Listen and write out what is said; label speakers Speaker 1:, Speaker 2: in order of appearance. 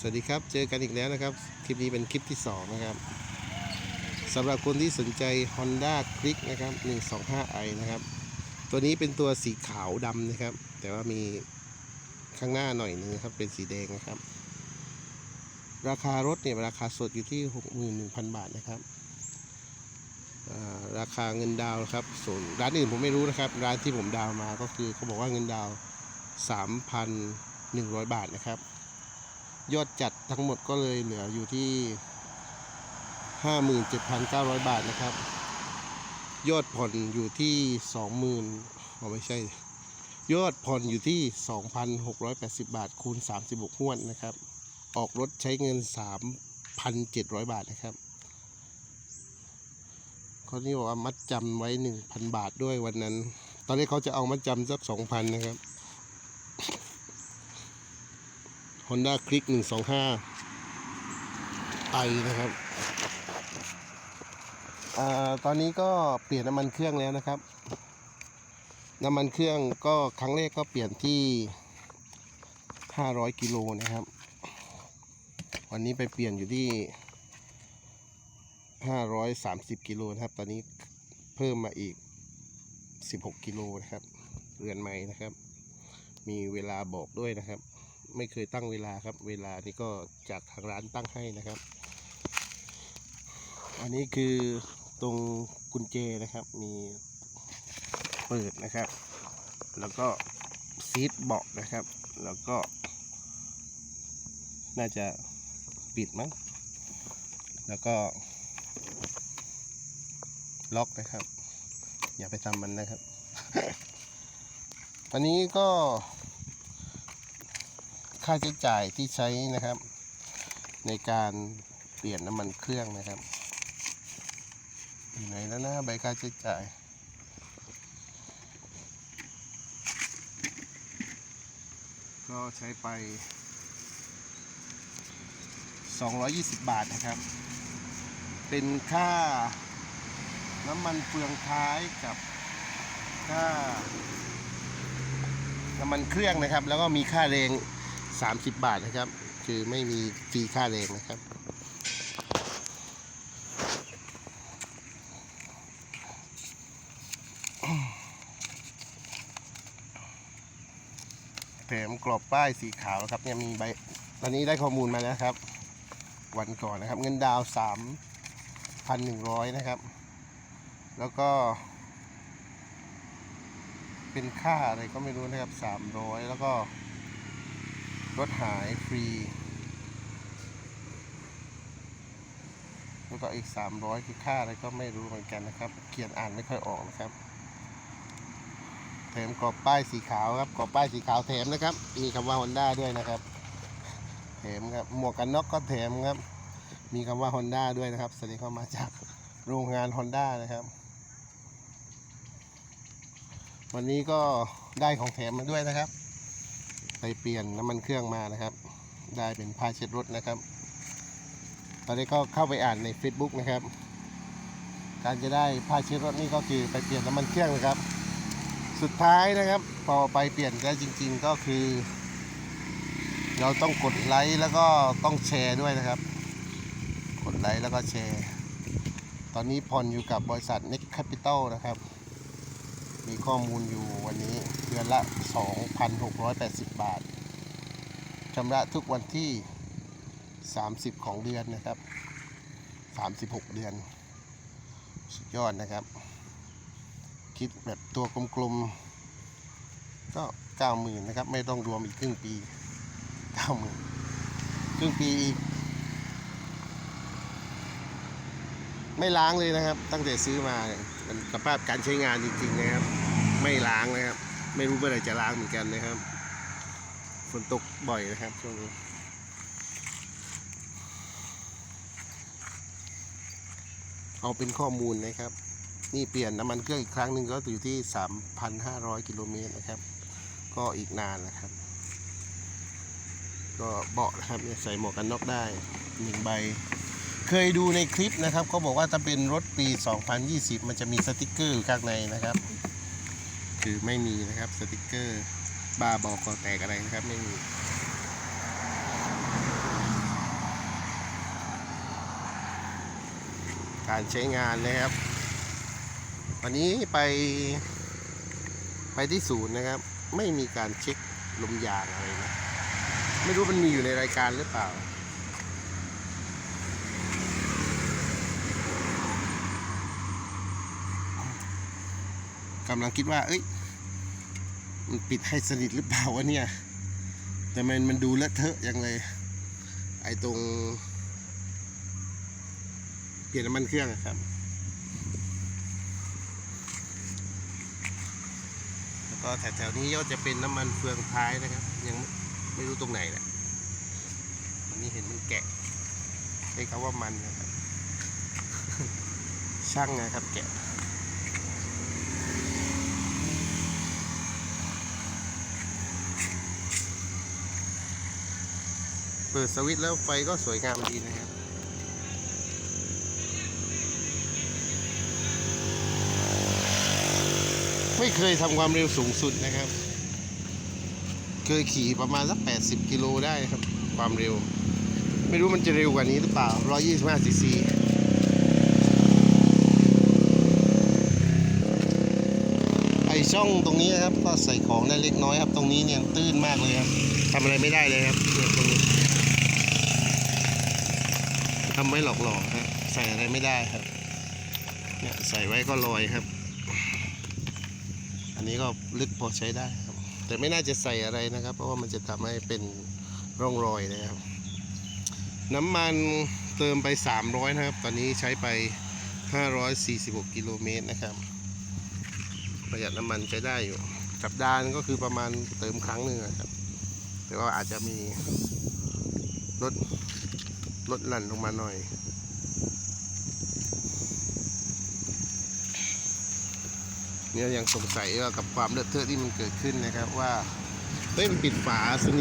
Speaker 1: สวัสดีครับ เจอกันอีกแล้วนะครับ คลิปนี้เป็นคลิปที่ 2 นะครับสำหรับคนที่สนใจ Honda Click นะครับ 125i นะครับ ตัวนี้เป็นตัวสีขาวดำนะครับ แต่ว่ามีข้างหน้าหน่อยนึงครับ เป็นสีแดงนะครับ ราคารถเนี่ยราคาสดอยู่ที่ 61,000 บาทนะครับราคาเงินดาวครับส่วนร้านอื่นผมไม่รู้นะครับ ร้านที่ผมดาวมาก็คือเขาบอกว่าเงินดาวน์3,100 บาทนะครับ ยอดจัดทั้งหมดก็เลยเหลืออยู่ที่ 57,900 บาทนะครับ ยอดผ่อนอยู่ที่ 20,000อ๋อไม่ใช่ ยอดผ่อนอยู่ที่ 2,680 บาท คูณ 36งวดนะครับ ออกรถใช้เงิน 3,700 บาทนะครับเขานี่บอกว่ามัดจำไว้ 1,000 บาทด้วยวันนั้น ตอนนี้เขาจะเอามัดจำสัก2,000 นะครับ Honda Click 125 i นะครับอตอนนี้ก็เปลี่ยนน้ำมันเครื่องแล้วนะครับ น้ำมันเครื่องก็ครั้งแรกก็เปลี่ยนที่ 500 กิโลนะครับ วันนี้ไปเปลี่ยนอยู่ที่ 530 กิโลนะครับ ตอนนี้เพิ่มมาอีก 16 กิโลนะครับ เรือนใหม่นะครับ มีเวลาบอกด้วยนะครับ ไม่เคยตั้งเวลาครับ เวลานี่ก็จากทางร้านตั้งให้นะครับ อันนี้คือตรงกุญแจนะครับ มีเปิดนะครับ แล้วก็ซีทเบาะนะครับ แล้วก็ น่าจะปิดมั้ง แล้วก็ ล็อกนะครับ อย่าไปทำมันนะครับ อันนี้ก็ ค่าใช้จ่ายที่ใช้นะครับ ในการเปลี่ยนน้ำมันเครื่องนะครับอยู่ไหนแล้วนะใบค่าใช้จ่ายก็ใช้ไป 220 บาทนะครับ เป็นค่าน้ำมันเฟืองท้ายกับค่าน้ำมันเครื่องนะครับ แล้วก็มีค่าแรง 30 บาทนะครับ คือไม่มีฟรีค่าแรงนะครับ แถมกรอบป้ายสีขาวนะครับเนี่ยมีใบตอนนี้ได้ข้อมูลมาแล้วครับ วันก่อนนะครับ เงินดาวสามพันหนึ่งร้อยนะครับ แล้วก็ เป็นค่าอะไรก็ไม่รู้นะครับสามร้อยแล้วก็ รถหายฟรี แล้วก็อีก 300 คือค่าอะไรก็ไม่รู้เหมือนกันนะครับ เขียนอ่านไม่ค่อยออกนะครับ แถมกรอบป้ายสีขาวครับกรอบป้ายสีขาวแถมนะครับ มีคำว่า Honda ด้วยนะครับ แถมครับ หมวกกันน็อกก็แถมครับ มีคำว่า Honda ด้วยนะครับแสดงเข้ามาจากโรงงาน Honda นะครับวันนี้ก็ได้ของแถมมาด้วยนะครับ ไปเปลี่ยนน้ำมันเครื่องมานะครับ ได้เป็นผ้าเช็ดรถนะครับ ตอนนี้ก็เข้าไปอ่านใน Facebook นะครับ การจะได้ผ้าเช็ดรถนี่ก็คือไปเปลี่ยนน้ำมันเครื่องนะครับ สุดท้ายนะครับ พอไปเปลี่ยนได้จริง ๆก็คือ เราต้องกดไลค์แล้วก็ต้องแชร์ด้วยนะครับ กดไลค์แล้วก็แชร์ ตอนนี้ผ่อนอยู่กับบริษัท Next Capital นะครับ มีข้อมูลอยู่วันนี้เดือนละ 2,680 บาทชำระทุกวันที่ 30 ของเดือนนะครับ 36 เดือน สุดยอดนะครับ คิดแบบตัวกลมๆ ก็ 90,000 นะครับ ไม่ต้องรวมอีกครึ่งปี 90,000 ครึ่งปีอีก ไม่ล้างเลยนะครับ ตั้งแต่ซื้อมาเนี่ยมันสภาพการใช้งานจริงๆนะครับ ไม่ล้างนะครับ ไม่รู้เมื่อไหร่จะล้างเหมือนกันนะครับฝนตกบ่อยนะครับช่วงนี้เอาเป็นข้อมูลนะครับ นี่เปลี่ยนน้ำมันเครื่องอีกครั้งหนึ่งก็อยู่ที่ 3,500 กิโลเมตรนะครับ ก็อีกนานนะครับ ก็เบาะนะครับใส่หมวกกันน็อกได้หนึ่งใบ เคยดูในคลิปนะครับเขาบอกว่าถ้าเป็นรถปี 2020 มันจะมีสติกเกอร์ข้างในนะครับ คือไม่มีนะครับสติกเกอร์บาบอกอแตกอะไรนะครับไม่มีการใช้งานนะครับ วันนี้ไปไปที่ศูนย์นะครับ ไม่มีการเช็คลมยางอะไรนะ ไม่รู้มันมีอยู่ในรายการหรือเปล่า กำลังคิดว่า เอ้ยมันปิดให้สนิทหรือเปล่าวะเนี่ย แต่มันมันดูเลอะเทอะยังเลย ไอตรง เปลี่ยนน้ำมันเครื่องอะครับแล้วก็แถวๆนี้ก็จะเป็นน้ำมันเฟืองท้ายนะครับ ยังไม่ไม่รู้ตรงไหนแหละวันนี้เห็นมันแกะใช้คำว่ามันนะครับ ช่างนะครับแกะ ปิดสวิตช์แล้วไฟก็สวยงามดีนะครับไม่เคยทำความเร็วสูงสุดนะครับ เคยขี่ประมาณสัก 80 กิโลได้ครับ ความเร็ว ไม่รู้มันจะเร็วกว่านี้หรือเปล่า 125ซีซีไอช่องตรงนี้ครับ ก็ใส่ของได้เล็กน้อยครับ ตรงนี้เนี่ยตื้นมากเลยครับ ทำอะไรไม่ได้เลยครับเนี่ยตรงนี้ทำไว้หลอกๆครับใส่อะไรไม่ได้ครับเนี่ยใส่ไว้ก็ลอยครับ อันนี้ก็ลึกพอใช้ได้ครับ แต่ไม่น่าจะใส่อะไรนะครับ เพราะว่ามันจะทำให้เป็นร่องรอยนะครับ น้ำมันเติมไป 300 นะครับ ตอนนี้ใช้ไป 546 กิโลเมตรนะครับ ประหยัดน้ำมันใช้ได้อยู่สัปดาห์นึงก็คือประมาณเติมครั้งหนึ่งครับ แต่ว่าอาจจะมีลดลดหลั่นลงมาหน่อย เนี่ยยังสงสัยว่ากับความเลอะเทอะที่มันเกิดขึ้นนะครับว่า เฮ้ยมันปิดฝาสนิท